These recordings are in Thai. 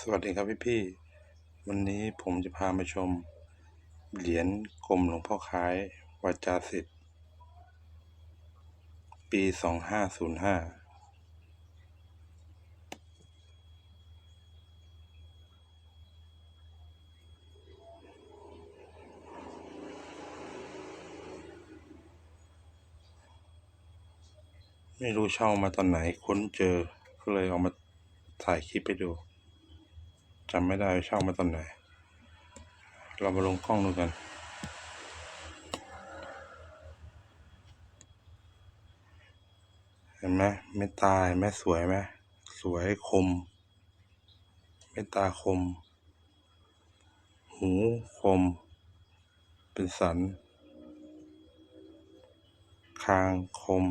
สวัสดีครับพี่พี่ วันนี้ผมจะพามาชม เหรียญกรมหลวงพ่อคล้าย วาจาสิทธิ์ ปีสองห้าศูนย์ห้าไม่รู้เช่ามาตอนไหนค้นเจอก็เลยเอามาถ่ายคลิปไปดูำไม่ได้เช่ามาตอนไหน เรามาลงกล้องดูกัน เห็นไหมเมตตาเห็นไหมสวยไหมสวยคมเมตตาคม หูคม เป็นสัน คางคม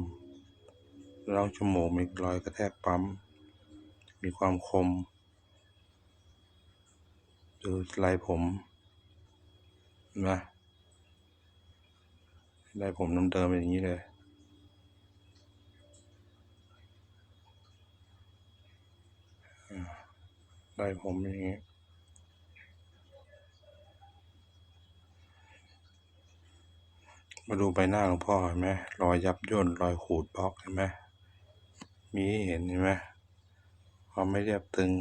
ร่องจมูกมีรอยกระแทกปั๊ม มีความคม ดูลายผมเห็นไหมลายผมเดิมๆเป็นอย่างนี้เลยลายผมอย่างนี้มาดูใบหน้าหลวงพ่อเห็นไหมรอยยับย่นรอยขูดบล็อกเห็นไหมมีให้เห็นเห็นไหมความไม่เรียบตึง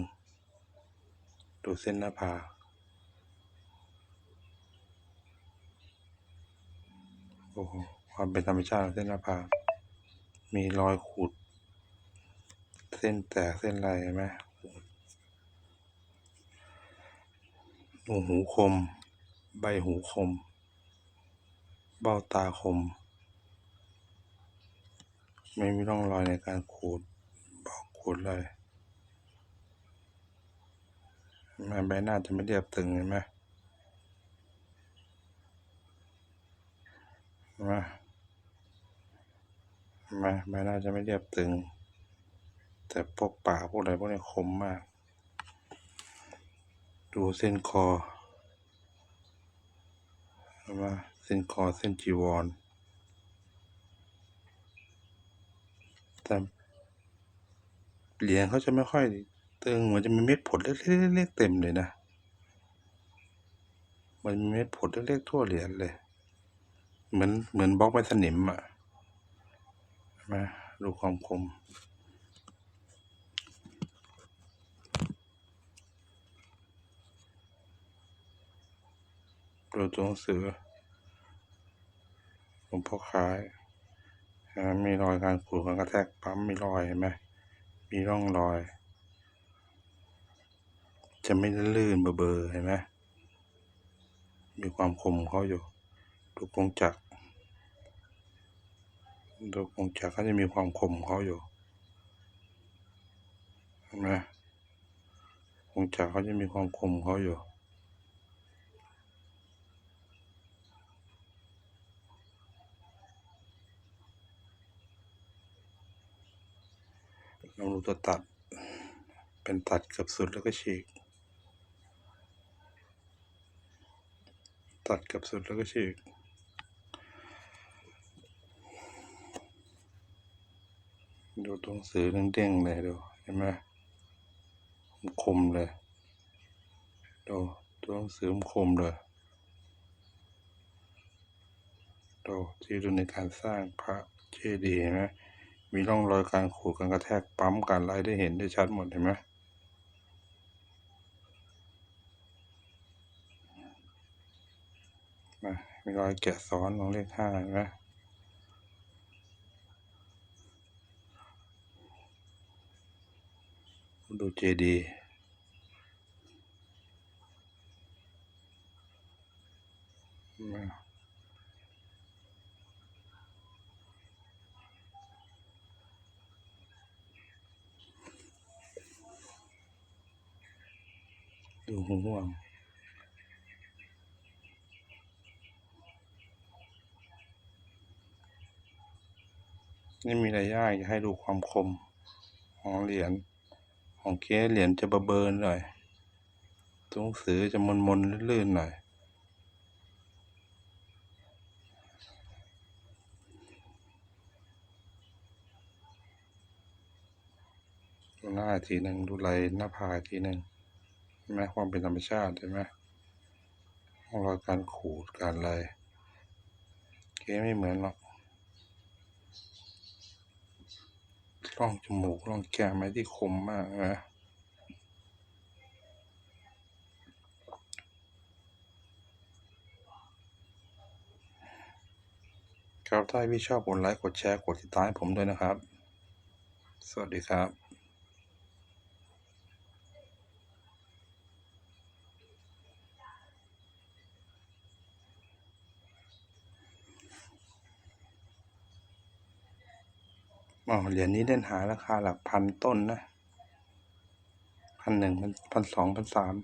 ดูเส้นหน้าผาก อ้โหความเป็นธรรมชาติของเส้นหน้าผากมีรอยขูดเส้นแตกเส้นอะไรเห็นไหมหูหูคม ใบหูคม เบ้าตาคม ไม่มีร่องรอยในการขูดบอกขูดเลยเห็นไหมใบหน้าจะไม่เรียบตึงเห็นไหม เห็นไหมเห็นไหมใบหน้าจะไม่เรียบตึง แต่พวกปากพวกอะไรพวกนี้คมมาก ดูเส้นคอเห็นไหมเส้นคอเส้นจีวรแต่เหรียญเขาจะไม่ค่อยตึงเหมือนจะมีเม็ดผลเล็กๆเต็มเลยนะมันมีเม็ดผลเล็กๆทั่วเหรียญเลย เหมือนเหมือนบล็อกไม้สนิมอะเห็นไหมดูความคมดูตัวหนังสือหลวงพ่อคล้ายเห็นไหมมีรอยการขูดการกระแทกปั๊มมีรอยเห็นไหมมีร่องรอย จะไม่ลื่นเบอร์ๆเห็นไหมมีความคมเขาอยู่ดูกงจักร ดูกงจักรเขาจะมีความคมเขาอยู่เห็นไหมกงจักรเขาจะมีความคมเขาอยู่ลองดูตัวตัด เป็นตัดเกือบสุดแล้วก็ฉีก ตัดเกือบสุดแล้วก็ฉีก ดูตรงสือเด้งๆเลยดูเห็นไหมคมเลยดูตัวหนังสือมคมเลยดูที่ดูในการสร้างพระเจดีย์เห็นไหมมีร่องรอยการขูดการกระแทกปั๊มการไล่ได้เห็นได้ชัดหมดเห็นไหมมามีรอยแกะซ้อนของเลขห้าเห็นไหม ดูเจดีย์ดูหูห่วงนี่มีอะไรยากจะให้ดูความคมของเหรียญ ของเคสเหรียญจะเบอร์เบิร์นหน่อยตัวหนังสือจะมนมนลื่นๆหน่อย ดูหน้าทีหนึ่งดูไหลหน้าผากทีหนึ่งเห็นไหมความเป็นธรรมชาติเห็นไหมรองรอยการขูดการอะไรเกไม่เหมือนหรอก ร่องจมูกร่องแก้มไม้ที่คมมากนะครับถ้าพี่ชอบกดไลค์กดแชร์กดติดตามให้ผมด้วยนะครับ สวัสดีครับ อ๋อเหรียญนี้เล่นหาราคาหลักพันต้นนะพันหนึ่งพันพันสองพันสาม